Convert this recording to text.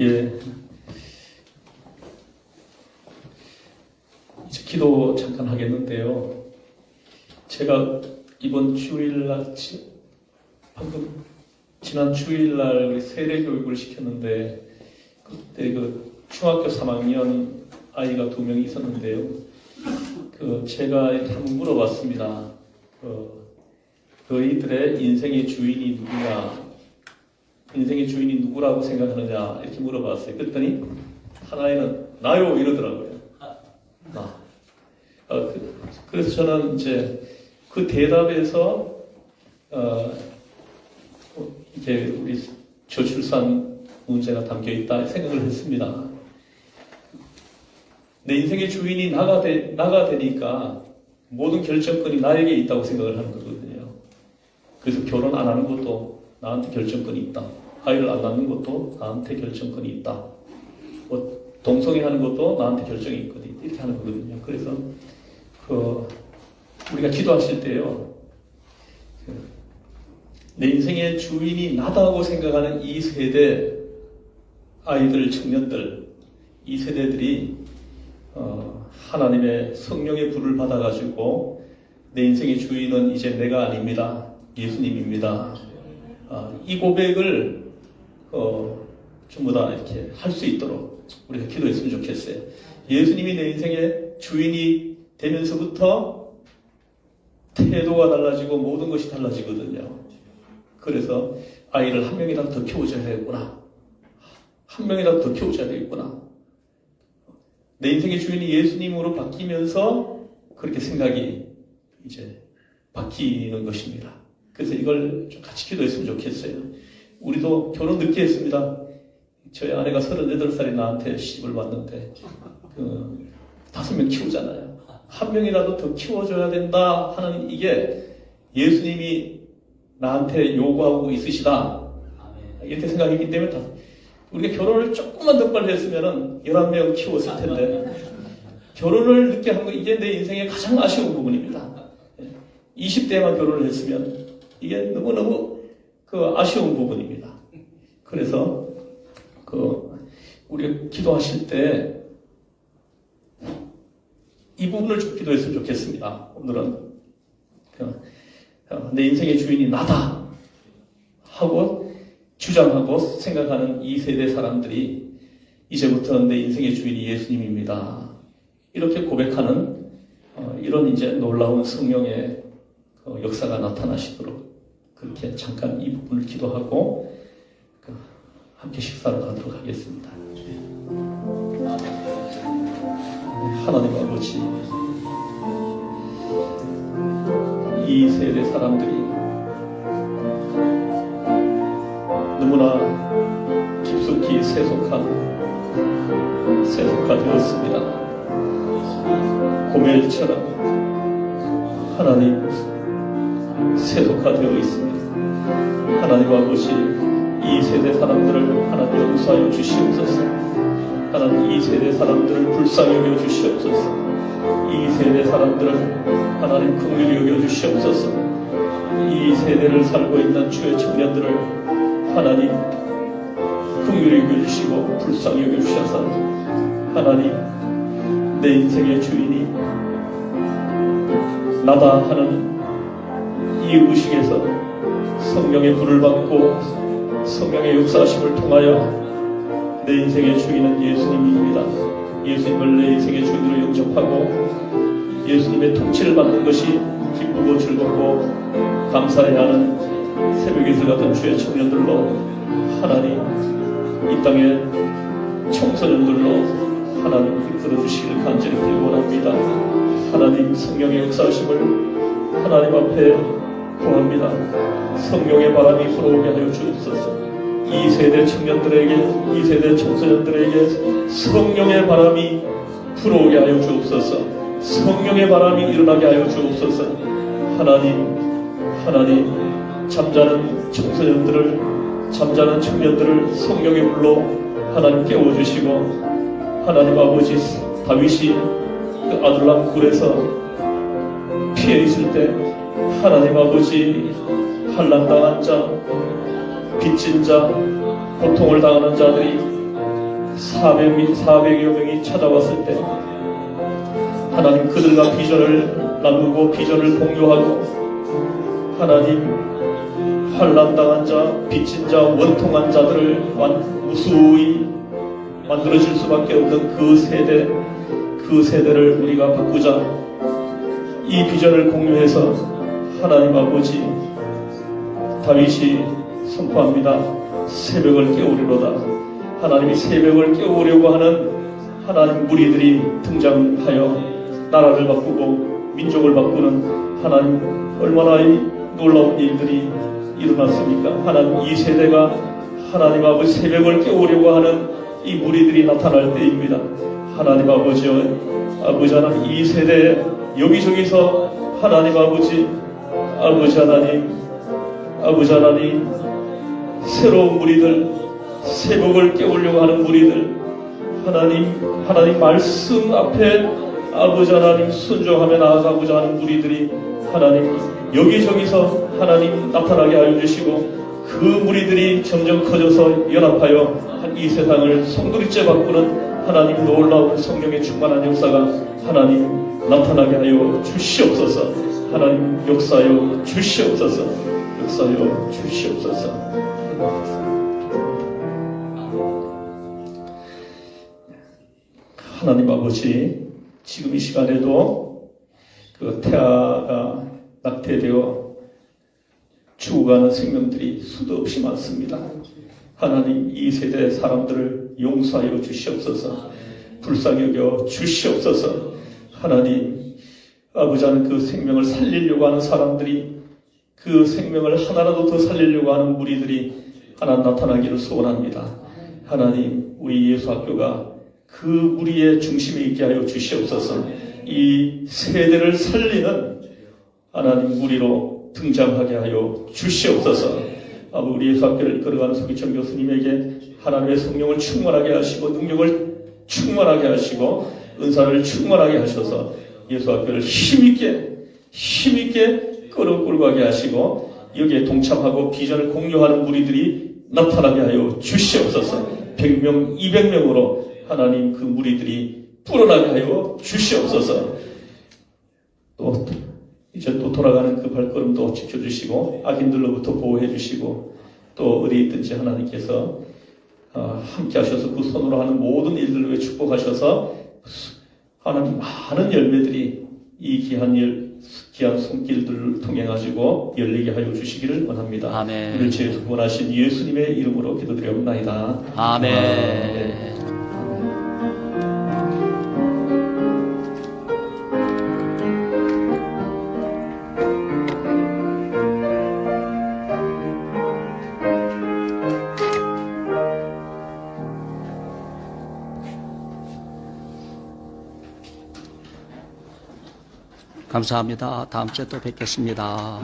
예. 이제 기도 잠깐 하겠는데요. 제가 이번 주일날, 지- 방금 지난 주일날 우리 세례 교육을 시켰는데 그때 그 중학교 3학년 아이가 두 명이 있었는데요. 그 제가 한번 물어봤습니다. 그 너희들의 인생의 주인이 누구냐? 인생의 주인이 누구라고 생각하느냐 이렇게 물어봤어요. 그랬더니 하나에는 나요 이러더라고요. 나. 어, 그, 래서 저는 이제 그 대답에서 어, 이게 우리 저출산 문제가 담겨 있다 생각을 했습니다. 내 인생의 주인이 나가 되, 나가 되니까 모든 결정권이 나에게 있다고 생각을 하는 거거든요. 그래서 결혼 안 하는 것도 나한테 결정권이 있다. 아이를 안 낳는 것도 나한테 결정권이 있다. 뭐 동성애 하는 것도 나한테 결정이 있거든. 이렇게 하는 거거든요. 그래서 그 우리가 기도하실 때요. 그내 인생의 주인이 나다고 생각하는 이 세대 아이들, 청년들, 이 세대들이 어, 하나님의 성령의 불을 받아가지고 내 인생의 주인은 이제 내가 아닙니다. 예수님입니다. 아, 이 고백을 어, 전부 다 이렇게 할 수 있도록 우리가 기도했으면 좋겠어요. 예수님이 내 인생의 주인이 되면서부터 태도가 달라지고 모든 것이 달라지거든요. 그래서 아이를 한 명이라도 더 키워줘야 되겠구나. 한 명이라도 더 키워줘야 되겠구나. 내 인생의 주인이 예수님으로 바뀌면서 그렇게 생각이 이제 바뀌는 것입니다. 그래서 이걸 좀 같이 기도했으면 좋겠어요. 우리도 결혼 늦게 했습니다. 저희 아내가 38살에 나한테 시집을 왔는데, 그, 다섯 명 키우잖아요. 한 명이라도 더 키워줘야 된다 하는 이게 예수님이 나한테 요구하고 있으시다. 이렇게 생각했기 때문에 다, 우리가 결혼을 조금만 더 빨리 했으면 11명 키웠을 텐데, 결혼을 늦게 한 거, 이게 내 인생의 가장 아쉬운 부분입니다. 20대만 결혼을 했으면, 이게 너무너무 그 아쉬운 부분입니다. 그래서, 그, 우리가 기도하실 때, 이 부분을 좀 기도했으면 좋겠습니다. 오늘은. 그, 어, 내 인생의 주인이 나다. 하고, 주장하고 생각하는 이 세대 사람들이 이제부터 내 인생의 주인이 예수님입니다. 이렇게 고백하는 어, 이런 이제 놀라운 성령의 그 역사가 나타나시도록 그렇게 잠깐 이 부분을 기도하고 그 함께 식사를 하도록 하겠습니다. 하나님 아버지, 이 세대 사람들이 너무나 깊숙이 세속한 세속화 되었습니다. 고멜처럼 하나님 세속화되어 있습니다. 하나님 아버지 이 세대 사람들을 하나님 용서하여 주시옵소서. 하나님 이 세대 사람들을 불쌍히 여겨 주시옵소서. 이 세대 사람들을 하나님 긍휼히 여겨 주시옵소서. 이 세대를 살고 있는 주의 청년들을 하나님 긍휼히 여겨 주시고 불쌍히 여겨 주셔서 하나님 내 인생의 주인이 나다 하는 이 의식에서 성령의 불을 받고 성령의 역사심을 통하여 내 인생의 주인은 예수님입니다. 예수님을 내 인생의 주인으로 영접하고 예수님의 통치를 받는 것이 기쁘고 즐겁고 감사해야 하는 새벽에서 같은 주의 청년들로 하나님 이 땅의 청소년들로 하나님 이끌어 주시길 간절히 기원합니다. 하나님 성령의 역사하심을 하나님 앞에 구합니다. 성령의 바람이 불어오게 하여 주옵소서. 이 세대 청년들에게, 이 세대 청소년들에게 성령의 바람이 불어오게 하여 주옵소서. 성령의 바람이 일어나게 하여 주옵소서. 하나님, 하나님, 잠자는 청소년들을, 잠자는 청년들을 성령의 불로 하나님 깨워주시고, 하나님 아버지 다윗이 그 아둘람 굴에서 피해 있을 때 하나님 아버지 한란당한 자, 빚진 자, 고통을 당하는 자들이 400, 400여 명이 찾아왔을 때 하나님 그들과 비전을 나누고 비전을 공유하고 하나님 환난당한 자, 빚진 자, 원통한 자들을 완, 무수히 만들어질 수밖에 없는 그 세대, 그 세대를 우리가 바꾸자. 이 비전을 공유해서 하나님 아버지 다윗이 선포합니다. 새벽을 깨우리로다. 하나님이 새벽을 깨우려고 하는 하나님 무리들이 등장하여 나라를 바꾸고 민족을 바꾸는 하나님 얼마나 이 놀라운 일들이 일어났습니까? 하나님 이 세대가 하나님 아버지 새벽을 깨우려고 하는 이 무리들이 나타날 때입니다. 하나님 아버지여 아버지 하나님 이 세대에 여기저기서 하나님 아버지 아버지 하나님 아버지 하나님 새로운 무리들 새벽을 깨우려고 하는 무리들 하나님 하나님 말씀 앞에 아버지 하나님 순종하며 나아가고자 하는 무리들이 하나님 여기저기서 하나님 나타나게 하여 주시고 그 무리들이 점점 커져서 연합하여 한 이 세상을 송두리째 바꾸는 하나님 놀라운 성령의 충만한 역사가 하나님 나타나게 하여 주시옵소서 하나님 역사여 주시옵소서 역사여 주시옵소서 하나님 아버지 지금 이 시간에도 그 태아가 낙태되어 죽어가는 생명들이 수도 없이 많습니다. 하나님 이 세대 사람들을 용서하여 주시옵소서. 불쌍히 여겨 주시옵소서. 하나님 아버지 하는 그 생명을 살리려고 하는 사람들이 그 생명을 하나라도 더 살리려고 하는 무리들이 하나 나타나기를 소원합니다. 하나님 우리 예수 학교가 그 무리의 중심에 있게 하여 주시옵소서. 이 세대를 살리는 하나님 무리로 등장하게 하여 주시옵소서. 우리 예수 학교를 이끌어가는 서기천 교수님에게 하나님의 성령을 충만하게 하시고 능력을 충만하게 하시고 은사를 충만하게 하셔서 예수 학교를 힘있게 힘있게 끌어 끌고 가게 하시고 여기에 동참하고 비전을 공유하는 무리들이 나타나게 하여 주시옵소서. 100명 200명으로 하나님 그 무리들이 불어나게 하여 주시옵소서. 또 이제 또 돌아가는 그 발걸음도 지켜주시고 악인들로부터 보호해 주시고 또 어디 있든지 하나님께서 어, 함께 하셔서 그 손으로 하는 모든 일들을 축복하셔서 하나님 많은 열매들이 이 귀한 일, 귀한 손길들을 통해 가지고 열리게 하여 주시기를 원합니다. 아멘. 오늘 제 구원하신 예수님의 이름으로 기도드리옵나이다. 아멘. 감사합니다. 다음 주에 또 뵙겠습니다.